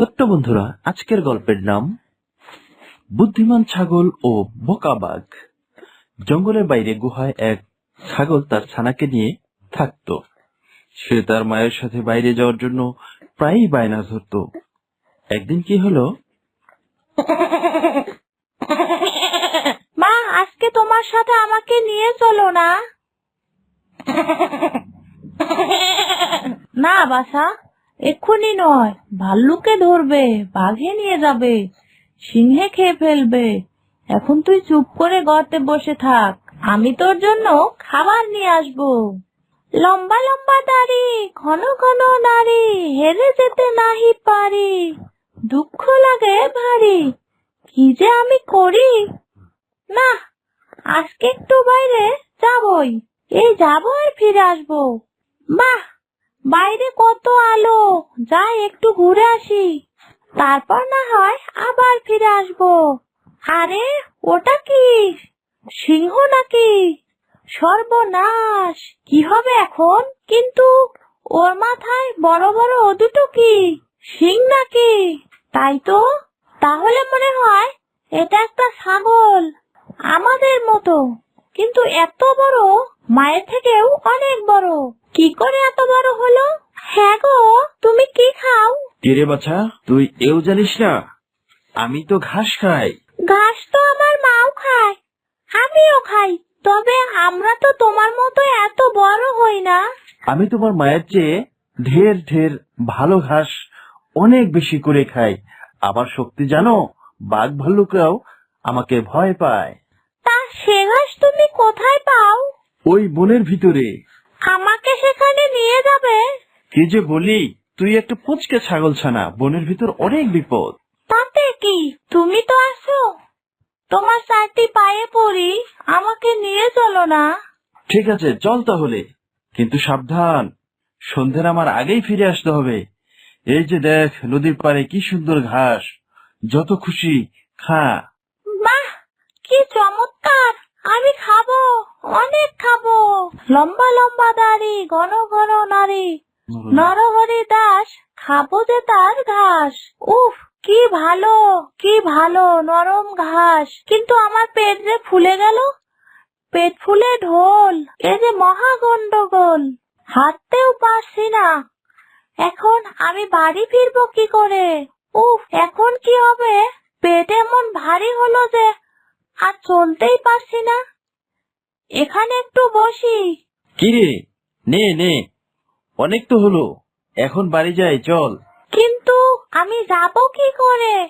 ছোট্ট বন্ধুরা আজকের গল্পের নাম বুদ্ধিমান ছাগল ও বোকা বাঘ। জঙ্গলের বাইরে গুহায় এক ছাগল তার ছানাকে নিয়ে থাকতো। সে তার মায়ের সাথে বাইরে যাওয়ার জন্য প্রায়ই বায়না ধরতো। একদিন কি হলো? মা আজকে তোমার সাথে আমাকে নিয়ে চলো না। না বাসা এক্ষুনি নয় ভাল্লুকে ধরবে, বাঘে নিয়ে যাবে, সিংহে খেয়ে ফেলবে। এখন তুই চুপ করে গর্তে বসে থাক, আমি তোর জন্য খাবার নিয়ে আসব। লম্বা লম্বা দাড়ি, ঘন ঘন নারী হেরে যেতে নাহি পারি। দুঃখ লাগে ভারী, কি যে আমি করি? না, আজকে একটু বাইরে যাবই, এই যাব আর ফিরে আসব। বাহ! বাইরে কত আলো, যাই একটু ঘুরে আসি। তারপর না হয় আবার ফিরে আসব। আরে, ওটা কি? সিংহ নাকি? সর্বনাশ, কি হবে এখন? কিন্তু ওর মাথায় বড় বড় ও দুটো কি? সিং নাকি? তাই তো? তাহলে মনে হয় এটা একটা ছাগল, আমাদের মতো। কিন্তু এত বড় মায়ের থেকেও অনেক বড়। কি করে এত বড় হলো? হ্যাঁ গো তুমি কি খাও? কিরে বাছা তুই এও জানিস না আমি তো ঘাস খাই। ঘাস তো আমার মাও খায় আমিও খাই তবে আমরা তো তোমার মতো এত বড় হই না। আমি তোমার মায়ের চেয়ে ঢের ঢের ভালো ঘাস অনেক বেশি করে খাই। আবার শক্তি জানো বাঘ ভাল্লুকরাও আমাকে ভয় পায়। তা সে ঘাস তুমি কোথায় পাও? ওই বনের ভিতরে। আমাকে সেখানে নিয়ে যাবে? কি যে বলি তুই একটা পুচকে ছাগল ছানা বনের ভিতর অনেক বিপদ। তাতে কি? তুমি তো আসো তোমার চারটি পায়ে পড়ি আমাকে নিয়ে চলো না। ঠিক আছে চল তাহলে। কিন্তু সাবধান সন্ধ্যের আমার আগেই ফিরে আসতে হবে। এই যে দেখ নদীর পাড়ে কি সুন্দর ঘাস। যত খুশি খা। বাহ কি চমৎকার! আমি খাব। অনেক খাব। লম্বা লম্বা দাড়ি ঘন ঘন নারী নরহরি দাস খাব যে তার ঘাস। উফ কি ভালো কি ভালো নরম ঘাস। কিন্তু আমার পেট যে ফুলে গেল? পেট ফুলে ঢোল এ যে মহা গন্ডগোল। হাঁটতেও পারছি না। এখন আমি বাড়ি ফিরবো কি করে? উফ এখন কি হবে? পেট এমন ভারী হলো যে আর চলতেই পারছি না। এখানে একটু বসি। কিরে? নে নে। অনেক তো হলো। এখন বাড়ি যাই চল। কিন্তু আমি যাব কি করে?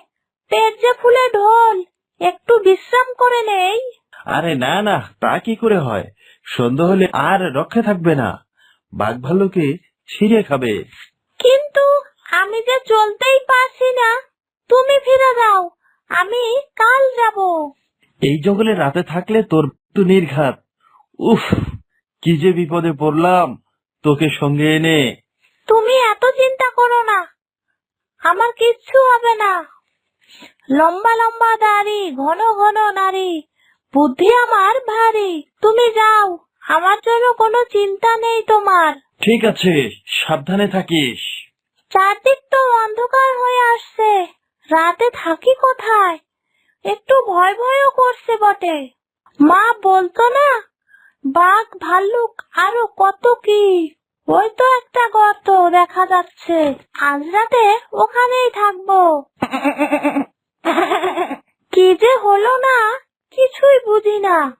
পেট যে ফুলে ঢোল একটু বিশ্রাম করে নেই। আরে না না তা কি করে হয়? সন্ধ্যা হলে আর রক্ষে থাকবে না। বাঘ ভাল্লুকে ছিঁড়ে খাবে। কিন্তু আমি যে চলতেই পারছি না তুমি ফিরে যাও। আমি কাল যাব। এই জঙ্গলে রাতে থাকলে তোর তো নির্ঘাত। উফ কি যে বিপদে পড়লাম তোকে সঙ্গে এনে। তুমি এত চিন্তা করো না আমার কিচ্ছু হবে না। লম্বা লম্বা দাড়ি ঘন ঘন নারী বুদ্ধি আমার ভারী। তুমি যাও আমার জন্য কোনো চিন্তা নেই তোমার। ঠিক আছে সাবধানে থাকিস। চারদিক তো অন্ধকার হয়ে আসছে রাতে থাকি কোথায়? একটু ভয় ভয়ও করছে বটে। মা বলতো না বাঘ, ভাল্লুক, আরও কত কি? ওই তো একটা গর্ত দেখা যাচ্ছে। আজ রাতে ওখানেই থাকব। কি যে হলো না? কিছুই বুঝি না।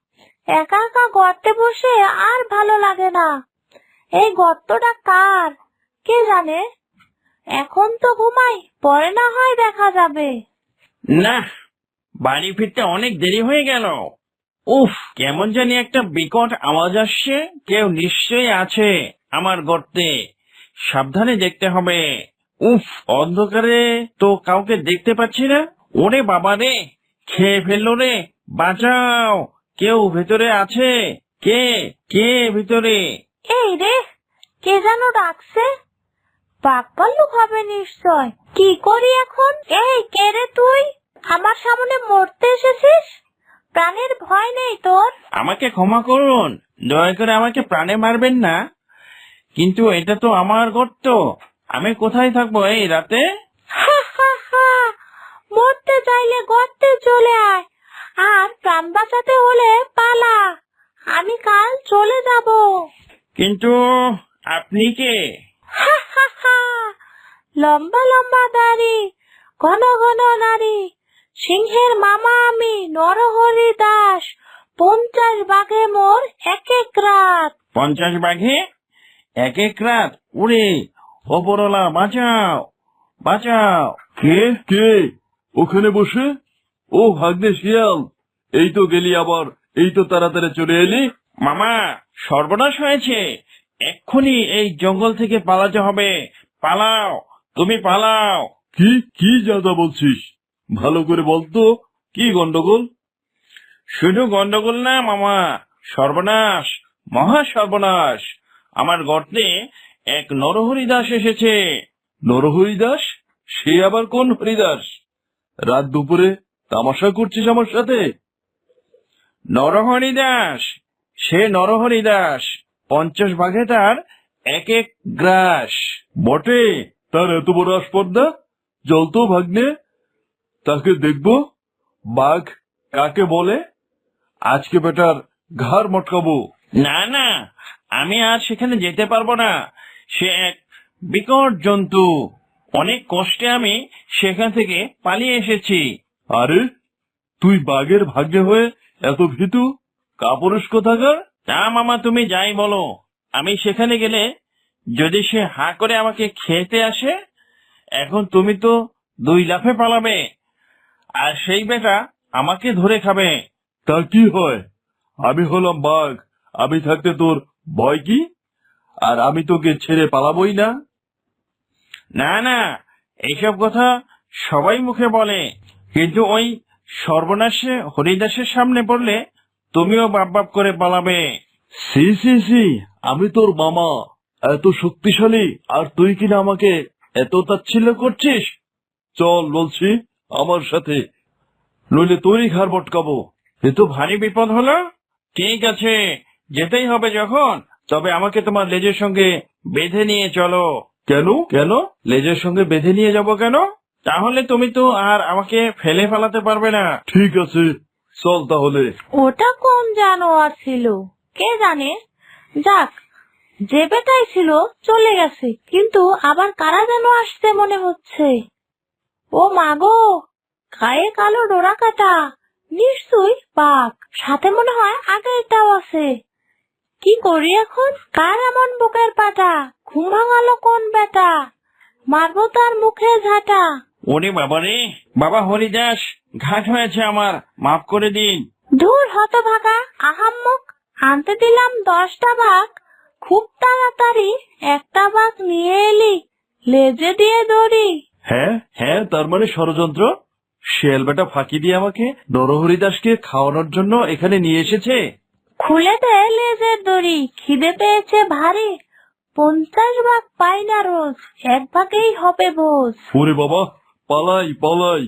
একা একা গর্তে বসে আর ভালো লাগে না। এই গর্তটা কার? কে জানে? এখন তো ঘুমাই, পরে না হয় দেখা যাবে। না, বাড়ি ফিরতে অনেক দেরি হয়ে গেল। উফ, কেমন জানি একটা বিকট আওয়াজ আসছে। কেউ নিশ্চয়ই আছে আমার গর্তে। সাবধানে দেখতে হবে। উফ, অন্ধকারে তো কাউকে দেখতে পাচ্ছি না। ওরে বাবা রে, খেয়ে ফেলল রে, বাঁচাও। কেউ ভেতরে আছে? কে? কে ভিতরে? এই রে, কে যেন ডাকছে? ভাল্লুক হবে নিশ্চয়। কি করি এখন? এই, কে রে তুই? আমার সামনে মরতে এসেছিস? প্রাণের ভয় নেই তোর? আমাকে ক্ষমা করুন। দয়া করে আমাকে প্রাণে মারবেন না। কিন্তু এটা তো আমার গর্ত। আমি কোথায় থাকব এই রাতে? হা চাইলে গর্তে চলে আয়। আর প্রাণ বাঁচাতে হলে পালা। আমি কাল চলে যাব। কিন্তু আপনি কে? লম্বা লম্বা দাড়ি ঘন ঘন নারী সিংহের মামা আমি নরহরি দাস। পঞ্চাশ বাঘে মোর এক এক রাত। পঞ্চাশ বাঘে এক এক রাত? উড়ে ওপরলা বাঁচাও বাঁচাও। কে? কে? ওখানে বসে? ও ভাগ্নে শিয়াল এই তো গেলি আবার এই তো তাড়াতাড়ি চলে এলি। মামা সর্বনাশ হয়েছে। এক্ষুনি এই জঙ্গল থেকে পালাতে হবে। পালাও তুমি পালাও। কি কি যা যা বলছিস? ভালো করে বলতো? কি গন্ডগোল? শুধু গন্ডগোল না, মামা। সর্বনাশ, মহা সর্বনাশ। আমার গর্তে এক নরহরি দাস এসেছে। নরহরি দাস সে আবার কোন হরিদাস? রাত দুপুরে তামাশা করছিস আমার সাথে? নরহরি দাস সে নরহরি দাস পঞ্চাশ ভাগে তার এক এক গ্রাস। বটে, তার এত বড় আসপর্দা চল তো ভাগ্নে? তাকে দেখব। বাঘ কাকে বলে? আজকে বেটার ঘাড় মটকাবো। না না আমি আর সেখানে যেতে পারব না। সে এক বিকট জন্তু। অনেক কষ্টে আমি সেখান থেকে পালিয়ে এসেছি। আরে তুই বাঘের ভাগ্যে হয়ে এত ভীতু? কাপুরুষ কোথাকার? তা মামা তুমি যাই বলো। আমি সেখানে গেলে যদি সে হা করে আমাকে খেতে আসে এখন তুমি তো দুই লাফে পালাবে। আর সেই বেটা আমাকে ধরে খাবে। তা কি হয়? আমি হলাম বাঘ, আমি থাকতে তোর ভয় কি? আর আমি তোকে ছেড়ে পালাবই না। না না, এইসব কথা সবাই মুখে বলে। কিন্তু ওই সর্বনাশে হরিদাসের সামনে পড়লে তুমিও বাপ বাপ করে পালাবে। সি সি সি, আমি তোর মামা। এত শক্তিশালী, আর তুই কিনা আমাকে এত তাচ্ছিল্য করছিস? চল বলছি। আমার সাথে। নইলে তোরই ঘাড় বটকাবো। এ তো ভারী বিপদ হলো। ঠিক আছে, যেতেই হবে যখন। তবে আমাকে তোমার লেজের সঙ্গে বেঁধে নিয়ে চলো। কেন? কেন? লেজের সঙ্গে বেঁধে নিয়ে যাব কেন? তাহলে তুমি তো আর আমাকে ফেলে ফেলাতে পারবে না। ঠিক আছে, চল তাহলে। ওটা কোন জানোয়ার ছিল? কে জানে? যাক, যে বেটাই ছিল চলে গেছে। কিন্তু আবার কারা যেন আসছে মনে হচ্ছে? ও মাগো গায়ে কালো ডোরা কাটা নিশ্চয়ই বাঘ। সাথে মনে হয় আগে আগেরটাও আছে। কি করি এখন? কার এমন বুকের পাটা? ঘুম ভাঙালো কোন বেটা মারবো তার মুখে ঝাঁটা। ওরে বাবা রে বাবা হরিদাস ঘাট হয়েছে আমার মাফ করে দিন। দূর হতভাগা আহাম্মক আনতে দিলাম দশটা বাঘ। খুব তাড়াতাড়ি একটা বাঘ নিয়ে এলি লেজে দিয়ে দড়ি। হ্যাঁ হ্যাঁ তার মানে ষড়যন্ত্র? শেয়াল বেটা ফাঁকি দিয়ে আমাকে নরহরি দাসকে খাওয়ানোর জন্য এখানে নিয়ে এসেছে? খুলে দে লেজের দড়ি খিদে পেয়েছে ভারী। পঞ্চাশ ভাগ পাই না রোজ এক ভাগেই হবে ভোজ ওরে বাবা পালাই পালাই।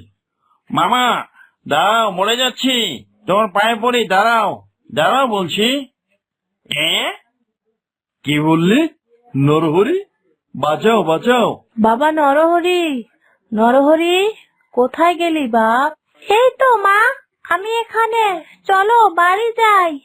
মামা দাঁড়াও মরে যাচ্ছি। তোমার পায়ে পড়ি দাঁড়াও। দাঁড়াও বলছি। এ কি বললি? নরহরি? বাঁচাও বাঁচাও। বাবা নরহরি নরহরি, কোথায় গেলি বাপ? এই তো মা, আমি এখানে। চলো, বাড়ি যাই।